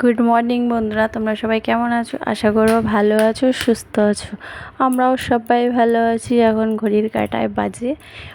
Good morning বন্ধুরা, তোমরা সবাই কেমন আছো? আশা করব ভালো আছো, সুস্থ আছো। আমরাও সবাই ভালো আছি, এখন ঘড়ির কাটায় বাজে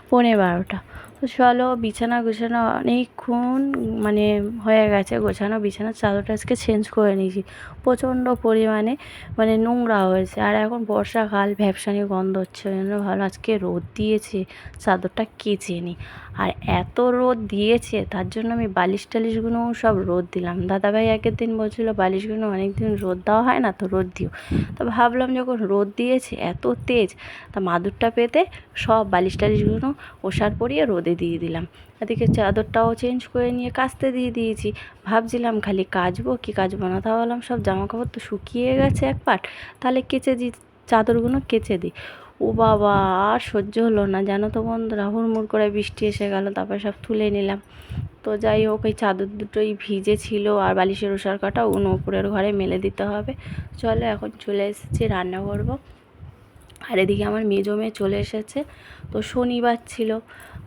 পৌনে বারোটা। তো চলো বিছানা গুছানো অনেকক্ষণ মানে হয়ে গেছে, গোছানো বিছানার চাদরটা আজকে চেঞ্জ করে নিয়েছি। প্রচণ্ড পরিমাণে মানে নোংরা হয়েছে। আর এখন বর্ষাকাল ভ্যাপসানি গন্ধ হচ্ছে, ওই জন্য ভালো আজকে রোদ দিয়েছে, চাদরটা কেচে নিই। আর এত রোদ দিয়েছে, তার জন্য আমি বালিশ টালিশগুলোও সব রোদ দিলাম। দাদাভাই আগের দিন বলছিল, বালিশগুলো অনেক দিন রোদ দেওয়া হয় না, তো রোদ দিও। তো ভাবলাম যখন রোদ দিয়েছে, এত তেজ, তা মাদুরটা পেতে সব বালিশ টালিশগুলো ওষার পরিয়ে রোদে দিয়ে দিলাম। এদিকে চাদরটাও চেঞ্জ করে নিয়ে কাচতে দিয়ে দিয়েছি। ভাবছিলাম খালি কাচবো, কি কাচবো না তা বললাম সব জামা কাপড় তো শুকিয়ে গেছে এক পাট, তাহলে কেচে দিই চাদরগুলো কেচে দিই ও বাবা, আর সহ্য হলো না, জানো তো বন্ধুরা, হুড়মুড় করে বৃষ্টি এসে গেল, তারপরে সব তুলে নিলাম। তো যাই হোক ওই চাদর দুটোই ভিজে ছিল আর বালিশের ওষার কাটা উনো উপরের ঘরে মেলে দিতে হবে। চলো এখন চলে এসেছি, রান্না করব। আর এদিকে আমার মেজো মেয়ে চলে এসেছে, তো শনিবার ছিল।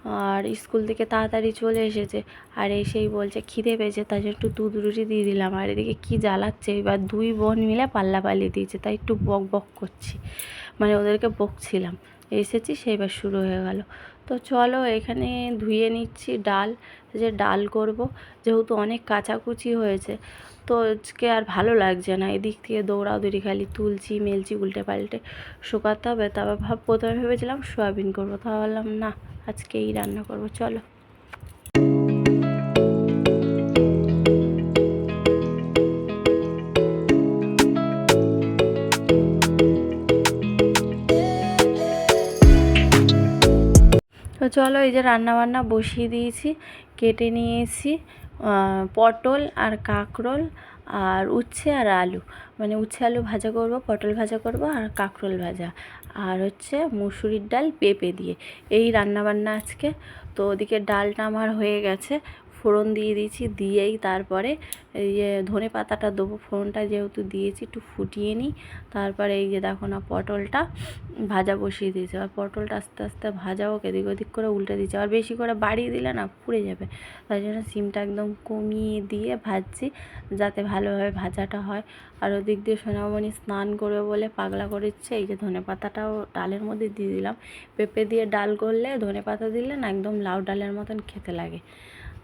আর স্কুল থেকে তাড়াতাড়ি চলে এসেছে। আর এসেই বলছে, খিদে পেয়েছে, তাই জন্য একটু দুধ রুটি দিয়ে দিলাম। আর এদিকে কি জ্বালাচ্ছে, এবার দুই বোন মিলে পাল্লা পাল্লি দিয়েছে, তাই একটু বক বক করছি। মানে ওদেরকে বকছিলাম। এসেছি, সেইবার শুরু হয়ে গেল। তো চলো এখানে ধুয়ে নিচ্ছি ডাল, যে ডাল করব। যেহেতু অনেক কাচাকুচি হয়েছে, তো আজকে আর ভালো লাগছে না। এদিক থেকে দৌড়াদৌড়ি খালি তুলছি, মেলছি, উল্টে পাল্টে শুকাতে হবে। তারপর ভাব প্রথমে ভেবেছিলাম সোয়াবিন করব তা ভাবলাম না আজকে এই রান্না করব। চলো। চলো এই যে রান্নাবান্না বসিয়ে দিয়েছি, কেটে নিয়েছি পটল আর কাঁকরোল আর উচ্ছে আর আলু। মানে উচ্ছে, আলু ভাজা করব, পটল ভাজা করব আর কাঁকরোল ভাজা। আর হচ্ছে মুসুরির ডাল পেঁপে দিয়ে। এই রান্নাবান্না আজকে। তো ওদিকে ডালটা আমার হয়ে গেছে। ফোড়ন দিয়ে দিয়েছি, দিয়েই তারপরে এই যে ধনে পাতাটা দেবো, ফোড়নটা যেহেতু দিয়েছি একটু ফুটিয়ে নিই। তারপরে এই যে দেখো না, পটলটা ভাজা বসিয়ে দিয়েছে। আর পটলটা আস্তে আস্তে ভাজাও হোক, এদিক ওদিক করে উল্টে দিচ্ছে আর বেশি করে বাড়িয়ে দিলে না পুড়ে যাবে। তাই জন্য সিমটা একদম কমিয়ে দিয়ে ভাজছি, যাতে ভালোভাবে ভাজাটা হয়। আর ওদিক দিয়ে সোনামণি স্নান করবে বলে পাগলা করেছে। এই যে ধনে পাতাটাও ডালের মধ্যে দিয়ে দিলাম। পেঁপে দিয়ে ডাল করলে ধনে পাতা দিলে না একদম লাউ ডালের মতন খেতে লাগে।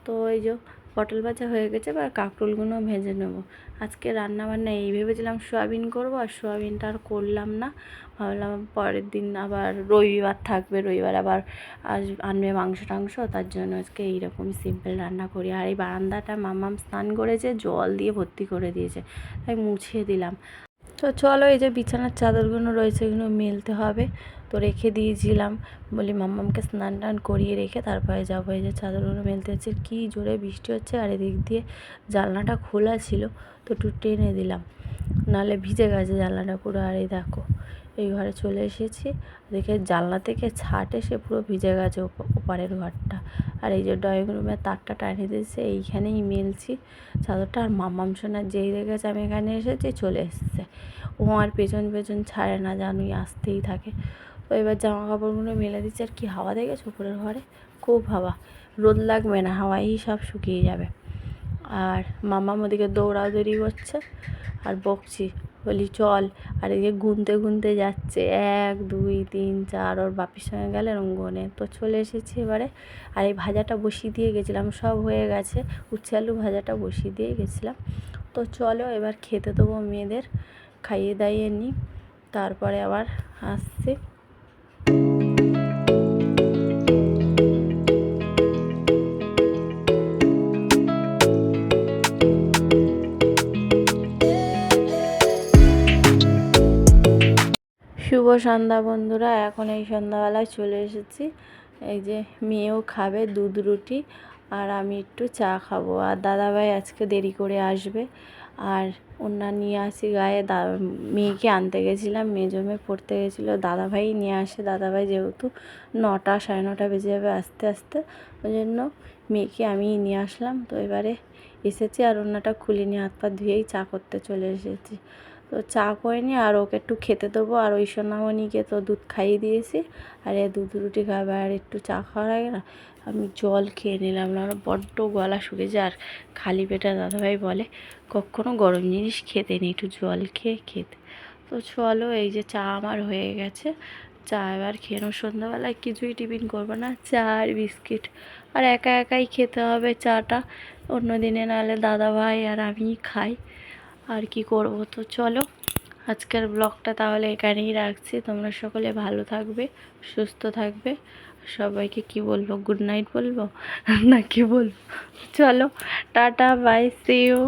তো এই যে পটল ভাজা হয়ে গেছে, এবার কাঁকরোলগুলো ভেজে নেব। আজকে রান্না বান্না এই ভেবেছিলাম সোয়াবিন করব, আর সোয়াবিনটা আর করলাম না। ভাবলাম পরের দিন আবার রবিবার থাকবে, রবিবার আবার আজ আনবে মাংস টাংস, তার জন্য আজকে এইরকম সিম্পল রান্না করি। আর এই বারান্দাটা মামাম স্নান করেছে, জল দিয়ে ভর্তি করে দিয়েছে, তাই মুছিয়ে দিলাম। তো চলো এই যে বিছানার চাদরগুলো রয়েছে, এগুলো মেলতে হবে। তো রেখে দিয়েছিলাম। বলি, মাম্মামকে স্নান টান করিয়ে রেখে তারপরে যাব। এই যে চাদরগুলো মেলতে হচ্ছে। কী জোরে বৃষ্টি হচ্ছে আর এদিক দিয়ে জানলাটা খোলা ছিল, তো একটু টেনে দিলাম। নাহলে ভিজে গেছে জানলাটা পুরো। আর এই দেখো এই ঘরে চলে এসেছি। দেখে জানলা থেকে ছাট এসে পুরো ভিজে গেছে ওপারের ঘরটা। আর এই যে ড্রয়িং রুমের তারটা টানিয়ে দিয়েছে, এইখানেই মেলছি। চাদরটা আর মামাম সোনার যেই দেখেছে আমি এখানে এসেছি, চলে এসছে। ও আর পেছন পেছন ছাড়ে না, জানুই আসতেই থাকে। তো এবার জামা কাপড়গুলো মেলে দিচ্ছে, আর কি হাওয়া দেখেছ উপরের ঘরে? খুব হাওয়া। রোদ লাগবে না, হাওয়াই সব শুকিয়ে যাবে। আর মামাম ওদিকে দৌড়াদৌড়ি করছে, আর বকছি। বলি, চল। আর এই যে গুনতে গুনতে যাচ্ছে। এক, দুই, তিন, চার, ওর বাপির সঙ্গে গেলে রঙ্গনে। তো চলে এসেছি এবারে। আর এই ভাজাটা বসিয়ে দিয়ে গেছিলাম, সব হয়ে গেছে। উচ্ছে আলু ভাজাটা বসিয়ে দিয়ে গেছিলাম। তো চলো এবার খেতে দেবো মেয়েদের। খাইয়ে দাইয়ে নিই। তারপরে আবার আসছি। সন্ধ্যা বন্ধুরা, এখন এই সন্ধ্যাবেলায় চলে এসেছি। এই যে মেয়েও খাবে দুধ রুটি আর আমি একটু চা খাব। আর দাদাভাই আজকে দেরি করে আসবে। আর ওনার নিয়ে আসি গায়ে। দা, মেয়েকে আনতে গেছিলাম, মেয়ে পড়তে গেছিল। দাদাভাই নিয়ে আসে। দাদাভাই যেহেতু নটা, সাড়ে নটা বেজে যাবে আস্তে আস্তে। ওই জন্য মেয়েকে আমি নিয়ে আসলাম। তো এবারে এসেছি আর ওনাটা খুলে নিয়ে হাত পা ধুয়েই চা করতে চলে এসেছি। তো চা করে নিই আর ওকে একটু খেতে দেবো। আর ওই সোনামণিকে তো দুধ খাইয়ে দিয়েছি। আর এ দুধ রুটি খাবে আর একটু চা খাওয়ার আগে না আমি জল খেয়ে নিলাম। না বড্ড গলা শুকেছে আর খালি পেটে দাদাভাই বলে, কখনো গরম জিনিস খেতে নেই, একটু জল খেয়ে খেতে। তো চলো, এই যে চা আমার হয়ে গেছে। চা এবার খেয়ে নেব। সন্ধ্যাবেলায় কিছুই টিফিন করব না। চা আর বিস্কিট। আর একা একাই খেতে হবে চাটা। অন্য দিনে নাহলে দাদাভাই আর আমি খাই। আর কি করব? তো চলো, আজকের ব্লগটা তাহলে এখানেই রাখছি। তোমরা সকলে ভালো থাকবে, সুস্থ থাকবে। সবাইকে কি বলব গুড নাইট বলব? না কি বলব? চলো, টাটা বাই সি ইউ